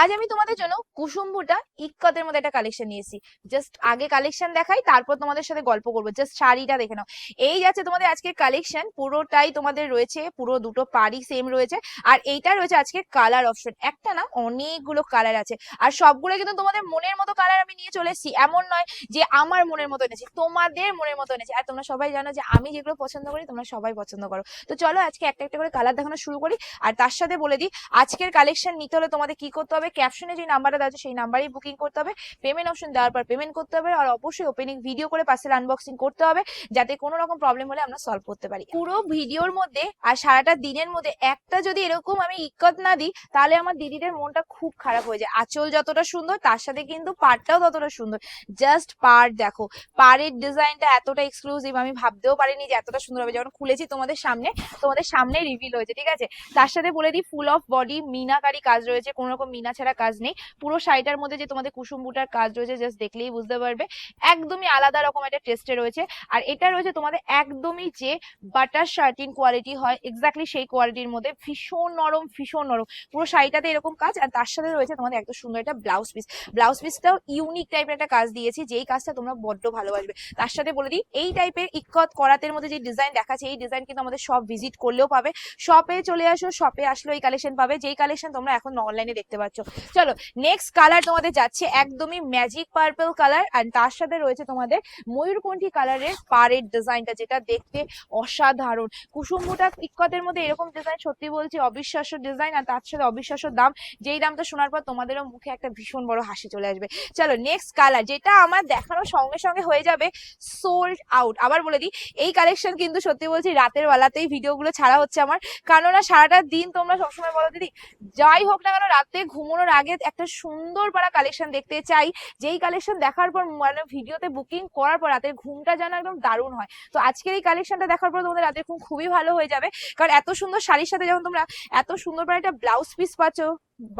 আজ আমি তোমাদের জন্য কুসুম্বুটা ইক্কতের মধ্যে একটা কালেকশন নিয়েছি। জাস্ট আগে কালেকশন দেখাই, তারপর তোমাদের সাথে গল্প করব। জাস্ট শাড়িটা দেখে নাও। এই যাচ্ছে তোমাদের আজকের কালেকশন পুরোটাই তোমাদের রয়েছে, পুরো দুটো পাড়ি সেম রয়েছে। আর এইটা রয়েছে আজকে কালার অপশন একটা না, অনেকগুলো কালার আছে। আর সবগুলো কিন্তু তোমাদের মনের মতো কালার আমি নিয়ে চলে এসেছি। এমন নয় যে আমার মনের মতো এনেছি, তোমাদের মনের মতো এনেছি। আর তোমরা সবাই জানো যে আমি যেগুলো পছন্দ করি, তোমরা সবাই পছন্দ করো। তো চলো আজকে একটা একটা করে কালার দেখানো শুরু করি। আর তার সাথে বলে দিই, আজকের কালেকশন নিতে হলে তোমাদের কি করতে হবে? ক্যাপশনে যে নাম্বারটা আছে সেই নাম্বারেই বুকিং করতে হবে। পেমেন্ট অপশন দেওয়ার পর পেমেন্ট করতে হবে আর অবশ্যই ওপেনিং ভিডিও করে পার্সেল আনবক্সিং করতে হবে যাতে কোনো রকম প্রবলেম হলে আমরা সলভ করতে পারি। পুরো ভিডিওর মধ্যে আর সারাটা দিনের মধ্যে একটা যদি এরকম আমি ইকত না দিই, তাহলে আমার দিদিদের মনটা খুব খারাপ হয়ে যায়। আঁচল যতটা সুন্দর, তার সাথে কিন্তু পাড়টাও ততটা সুন্দর। জাস্ট পাড় দেখো, পাড়ের ডিজাইনটা এতটা এক্সক্লুসিভ আমি ভাবতেও পারিনি যে এতটা সুন্দর হবে। যখন খুলেছি তোমাদের সামনে তোমাদের সামনে রিভিল হয়েছে, ঠিক আছে? তার সাথে বলে দিই ফুল অফ বডি মিনাকারি কাজ রয়েছে, কোনো রকম মিনা ছাড়া কাজ নেই। পুরো শাড়িটার মধ্যে যে তোমাদের কুসুম বুটার কাজ রয়েছে জাস্ট দেখলেই বুঝতে পারবে। একদমই আলাদা রকম একটা টেস্টে রয়েছে। আর এটা রয়েছে তোমাদের একদমই যে বাটার শার্টিন কোয়ালিটি হয় এক্স্যাক্টলি সেই কোয়ালিটির মধ্যে। ভীষণ নরম ভীষণ নরম। পুরো শাড়িটাতে এরকম কাজ। আর তার সাথে রয়েছে তোমাদের এত সুন্দর একটা ব্লাউজ পিস ব্লাউজ পিসটাও ইউনিক টাইপের একটা কাজ দিয়েছি, যেই কাজটা তোমরা বড্ড ভালোবাসবে। তার সাথে বলে দিই, এই টাইপের ইক্কত করাতের মধ্যে যে ডিজাইন দেখাচ্ছে, এই ডিজাইন কিন্তু আমাদের সব ভিজিট করলেও পাবে। শপে চলে আসো শপে আসলেও এই কালেকশন পাবে। যেই কালেকশন তোমরা এখন অনলাইনে দেখতে পাচ্ছ। চলো নেক্সট কালার তোমাদের যাচ্ছে একদমই ম্যাজিক পার্পল কালার আর তার সাথে রয়েছে তোমাদের ময়ূরকণ্ঠী কালারের পাড়ের ডিজাইনটা যেটা দেখতে অসাধারণ। কুসুম্বুটা ইক্কতের মধ্যে এরকম ডিজাইন সত্যি বলছি অবিশ্বাস্য ডিজাইন আর তার সাথে অবিশ্বাস্য দাম। যেই দামটা শোনার পর তোমাদেরও মুখে একটা ভীষণ বড় হাসি চলে আসবে। চলো নেক্সট কালার যেটা আমার দেখানোর সঙ্গে সঙ্গে হয়ে যাবে সোল্ড আউট আবার বলে দিই, এই কালেকশন কিন্তু সত্যি বলছি রাতের বেলাতেই ভিডিওগুলো ছাড়া হচ্ছে আমার। কেননা সারাটা দিন তোমরা সবসময় বলো দিদি, যাই হোক না কেন রাতে ঘুমানোর আগে একটা সুন্দর পাড়া কালেকশন দেখতে চাই। যেই কালেকশন দেখার পর মানে ভিডিওতে বুকিং করার পর রাতের ঘুমটা যেন একদম দারুণ হয়। তো আজকের এই কালেকশনটা দেখার পর তোমাদের রাতের ঘুম খুবই ভালো হয়ে যাবে। কারণ এত সুন্দর শাড়ির সাথে যখন তোমরা এত সুন্দর পাড়া একটা ব্লাউজ পিস পাচ্ছ,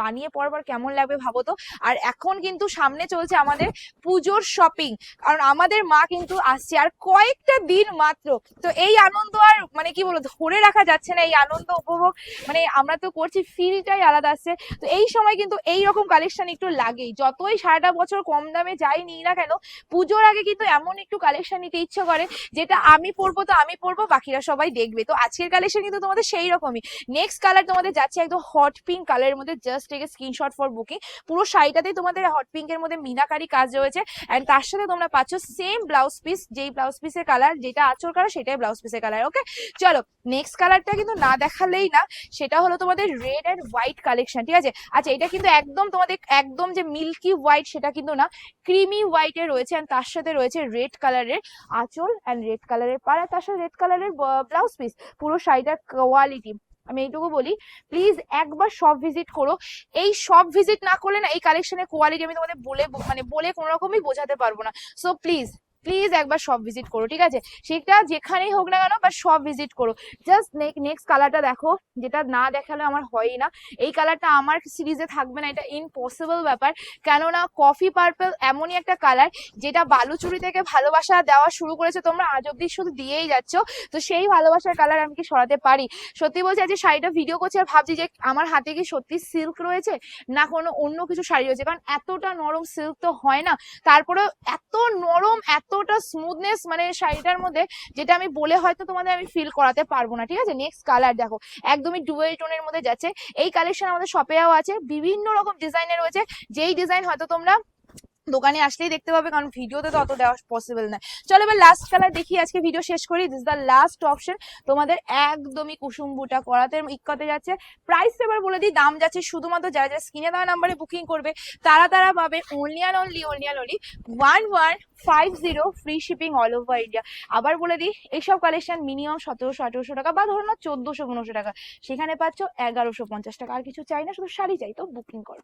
বানিয়ে পরবার কেমন লাগবে ভাবো তো? আর এখন কিন্তু সামনে চলছে আমাদের পুজোর শপিং কারণ আমাদের মা কিন্তু আসছে আর কয়েকটা দিন মাত্র। তো এই আনন্দ আর মানে কি বলব, ধরে রাখা যাচ্ছে না এই আনন্দ উপভোগ। মানে আমরা তো করছি ফিলটাই আলাদা আসছে তো এই সময় কিন্তু এই রকম কালেকশন একটু লাগেই। যতই সারাটা বছর কম দামে যাই নিই না কেন, পুজোর আগে কিন্তু এমন একটু কালেকশন নিতে ইচ্ছে করে, যেটা আমি পরবো তো আমি পরবো, বাকিরা সবাই দেখবে। তো আজকের কালেকশন কিন্তু তোমাদের সেই রকমই। নেক্সট কালার তোমাদের যাচ্ছে একদম হট পিঙ্ক কালারের মধ্যে just take screenshot for booking পুরো শাড়িটাতেই তোমাদের হট পিঙ্কের মধ্যে মিনাকারি কাজ রয়েছে। অ্যান্ড তার সাথে তোমরা পাচ্ছ সেম ব্লাউজ পিস যেই ব্লাউজ পিসের কালার যেটা আচর কালার সেটাই ব্লাউজ পিসের কালার ওকে চলো নেক্সট কালারটা কিন্তু না দেখালেই না, সেটা হলো তোমাদের রেড অ্যান্ড হোয়াইট কালেকশন ঠিক আছে? আচ্ছা এটা কিন্তু একদম তোমাদের একদম যে মিল্কি হোয়াইট সেটা কিন্তু না ক্রিমি হোয়াইটে রয়েছে অ্যান্ড তার সাথে রয়েছে রেড কালারের আঁচল অ্যান্ড রেড কালারের পাড়া, তার সাথে রেড কালারের ব্লাউজ পিস পুরো শাড়িটার কোয়ালিটি আমি এইটুকু বলি প্লিজ একবার সব ভিজিট করো। এই সব ভিজিট না করলে না, এই কালেকশনের কোয়ালিটি আমি তোমাদের বলে মানে বলে কোনো রকমই বোঝাতে পারব না। সো প্লিজ প্লিজ একবার সব ভিজিট করো, ঠিক আছে? সেটা যেখানেই হোক না কেন বা সব ভিজিট করো। জাস্ট নেক্সট কালারটা দেখো, যেটা না দেখালে আমার হয়ই না। এই কালারটা আমার সিরিজে থাকবে না, এটা ইম্পসিবল ব্যাপার। কেননা কফি পার্পল এমনই একটা কালার যেটা বালুচুরি থেকে ভালোবাসা দেওয়া শুরু করেছে, তোমরা আজ অব্দি শুধু দিয়েই যাচ্ছ। তো সেই ভালোবাসার কালার আমি কি সরাতে পারি? সত্যি বলছি, আজকে শাড়িটা ভিডিও করছি আর ভাবছি যে আমার হাতে কি সত্যি সিল্ক রয়েছে, না কোনো অন্য কিছু শাড়ি রয়েছে? কারণ এতটা নরম সিল্ক তো হয় না। তারপরে এত নরম এতটা স্মুথনেস মানে শাড়িটার মধ্যে, যেটা আমি বলে হয়তো তোমাদের আমি ফিল করাতে পারব না, ঠিক আছে? নেক্সট কালার দেখো, একদমই ডুয়েল টোনের মধ্যে যাচ্ছে। এই কালেকশন আমাদের শপেও আছে, বিভিন্ন রকম ডিজাইনের রয়েছে। যেই ডিজাইন হয়তো তোমরা দোকানে আসলেই দেখতে পাবে, কারণ ভিডিওতে তো অত দেওয়া পসিবল না চলো এবার লাস্ট কালার দেখি, আজকে ভিডিও শেষ করি। দিস দ্য লাস্ট অপশন তোমাদের একদমই কুসুম বুটা করাতে ইক্কতে যাচ্ছে। প্রাইস এবার বলে দিই, দাম যাচ্ছে শুধুমাত্র যারা যারা স্ক্রিনে দেওয়া নাম্বারে বুকিং করবে, তারা তারা পাবে only and only only and only one one five zero free shipping all over India আবার বলে দিই এইসব কালেকশন মিনিমাম সতেরোশো, আঠেরোশো টাকা বা ধরো না চোদ্দশো, পনেরোশো টাকা। সেখানে পাচ্ছ এগারোশো পঞ্চাশ টাকা। আর কিছু চাই না, শুধু শাড়ি চাই, তো বুকিং করো।